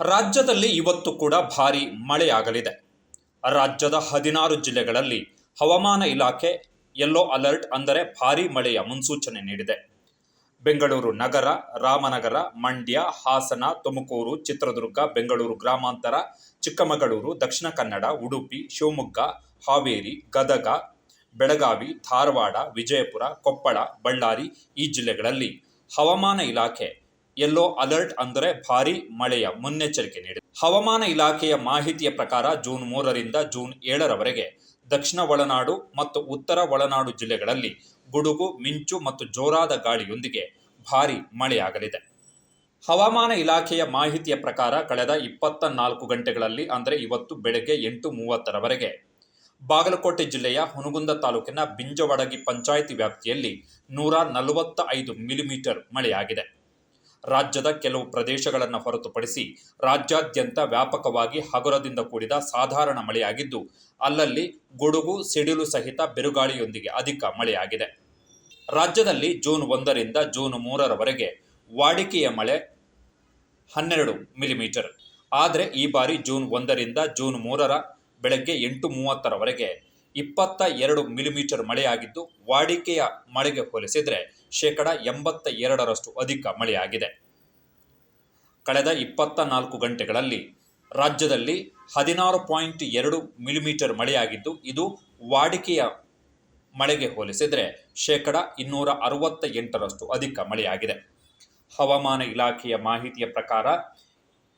ರಾಜ್ಯದಲ್ಲಿ ಇವತ್ತು ಕೂಡ ಭಾರಿ ಮಳೆಯಾಗಲಿದೆ. ರಾಜ್ಯದ ಹದಿನಾರು ಜಿಲ್ಲೆಗಳಲ್ಲಿ ಹವಾಮಾನ ಇಲಾಖೆ ಯೆಲ್ಲೋ ಅಲರ್ಟ್ ಅಂದರೆ ಭಾರಿ ಮಳೆಯ ಮುನ್ಸೂಚನೆ ನೀಡಿದೆ. ಬೆಂಗಳೂರು ನಗರ, ರಾಮನಗರ, ಮಂಡ್ಯ, ಹಾಸನ, ತುಮಕೂರು, ಚಿತ್ರದುರ್ಗ, ಬೆಂಗಳೂರು ಗ್ರಾಮಾಂತರ, ಚಿಕ್ಕಮಗಳೂರು, ದಕ್ಷಿಣ ಕನ್ನಡ, ಉಡುಪಿ, ಶಿವಮೊಗ್ಗ, ಹಾವೇರಿ, ಗದಗ, ಬೆಳಗಾವಿ, ಧಾರವಾಡ, ವಿಜಯಪುರ, ಕೊಪ್ಪಳ, ಬಳ್ಳಾರಿ ಈ ಜಿಲ್ಲೆಗಳಲ್ಲಿ ಹವಾಮಾನ ಇಲಾಖೆ ಯೆಲ್ಲೋ ಅಲರ್ಟ್ ಅಂದರೆ ಭಾರಿ ಮಳೆಯ ಮುನ್ನೆಚ್ಚರಿಕೆ ನೀಡಿದೆ. ಹವಾಮಾನ ಇಲಾಖೆಯ ಮಾಹಿತಿಯ ಪ್ರಕಾರ ಜೂನ್ ಮೂರರಿಂದ ಜೂನ್ ಏಳರವರೆಗೆ ದಕ್ಷಿಣ ಒಳನಾಡು ಮತ್ತು ಉತ್ತರ ಒಳನಾಡು ಜಿಲ್ಲೆಗಳಲ್ಲಿ ಗುಡುಗು, ಮಿಂಚು ಮತ್ತು ಜೋರಾದ ಗಾಳಿಯೊಂದಿಗೆ ಭಾರಿ ಮಳೆಯಾಗಲಿದೆ. ಹವಾಮಾನ ಇಲಾಖೆಯ ಮಾಹಿತಿಯ ಪ್ರಕಾರ ಕಳೆದ ಇಪ್ಪತ್ತ ನಾಲ್ಕು ಗಂಟೆಗಳಲ್ಲಿ, ಅಂದರೆ ಇವತ್ತು ಬೆಳಗ್ಗೆ ಎಂಟು ಮೂವತ್ತರವರೆಗೆ ಬಾಗಲಕೋಟೆ ಜಿಲ್ಲೆಯ ಹುನಗುಂದ ತಾಲೂಕಿನ ಬಿಂಜವಡಗಿ ಪಂಚಾಯಿತಿ ವ್ಯಾಪ್ತಿಯಲ್ಲಿ ನೂರ ನಲವತ್ತ ಐದು ಮಿಲಿಮೀಟರ್ ಮಳೆಯಾಗಿದೆ. ರಾಜ್ಯದ ಕೆಲವು ಪ್ರದೇಶಗಳನ್ನು ಹೊರತುಪಡಿಸಿ ರಾಜ್ಯಾದ್ಯಂತ ವ್ಯಾಪಕವಾಗಿ ಹಗುರದಿಂದ ಕೂಡಿದ ಸಾಧಾರಣ ಮಳೆಯಾಗಿದ್ದು, ಅಲ್ಲಲ್ಲಿ ಗುಡುಗು, ಸಿಡಿಲು ಸಹಿತ ಬಿರುಗಾಳಿಯೊಂದಿಗೆ ಅಧಿಕ ಮಳೆಯಾಗಿದೆ. ರಾಜ್ಯದಲ್ಲಿ ಜೂನ್ ಒಂದರಿಂದ ಜೂನ್ ಮೂರರವರೆಗೆ ವಾಡಿಕೆಯ ಮಳೆ ಹನ್ನೆರಡು ಮಿಲಿಮೀಟರ್. ಆದರೆ ಈ ಬಾರಿ ಜೂನ್ ಒಂದರಿಂದ ಜೂನ್ ಮೂರರ ಬೆಳಗ್ಗೆ ಎಂಟು ಮೂವತ್ತರವರೆಗೆ ಇಪ್ಪತ್ತ ಎರಡು ಮಿಲಿಮೀಟರ್ ಮಳೆಯಾಗಿದ್ದು, ವಾಡಿಕೆಯ ಮಳೆಗೆ ಹೋಲಿಸಿದರೆ ಶೇಕಡ ಎಂಬತ್ತ ಎರಡರಷ್ಟು ಅಧಿಕ ಮಳೆಯಾಗಿದೆ. ಕಳೆದ ಇಪ್ಪತ್ತ ನಾಲ್ಕು ಗಂಟೆಗಳಲ್ಲಿ ರಾಜ್ಯದಲ್ಲಿ ಹದಿನಾರು ಪಾಯಿಂಟ್ ಎರಡು ಮಿಲಿಮೀಟರ್ ಮಳೆಯಾಗಿದ್ದು, ಇದು ವಾಡಿಕೆಯ ಮಳೆಗೆ ಹೋಲಿಸಿದರೆ ಶೇಕಡ ಇನ್ನೂರ ಅರವತ್ತ ಎಂಟರಷ್ಟು ಅಧಿಕ ಮಳೆಯಾಗಿದೆ. ಹವಾಮಾನ ಇಲಾಖೆಯ ಮಾಹಿತಿಯ ಪ್ರಕಾರ,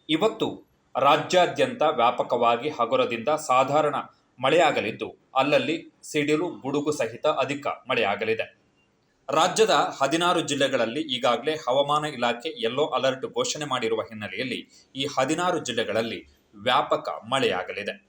ಇವತ್ತು ರಾಜ್ಯಾದ್ಯಂತ ವ್ಯಾಪಕವಾಗಿ ಹಗುರದಿಂದ ಸಾಧಾರಣ ಮಳೆಯಾಗಲಿದ್ದು, ಅಲ್ಲಲ್ಲಿ ಸಿಡಿಲು, ಗುಡುಗು ಸಹಿತ ಅಧಿಕ ಮಳೆಯಾಗಲಿದೆ. ರಾಜ್ಯದ ಹದಿನಾರು ಜಿಲ್ಲೆಗಳಲ್ಲಿ ಈಗಾಗಲೇ ಹವಾಮಾನ ಇಲಾಖೆ ಯೆಲ್ಲೋ ಅಲರ್ಟ್ ಘೋಷಣೆ ಮಾಡಿರುವ ಹಿನ್ನೆಲೆಯಲ್ಲಿ ಈ ಹದಿನಾರು ಜಿಲ್ಲೆಗಳಲ್ಲಿ ವ್ಯಾಪಕ ಮಳೆಯಾಗಲಿದೆ.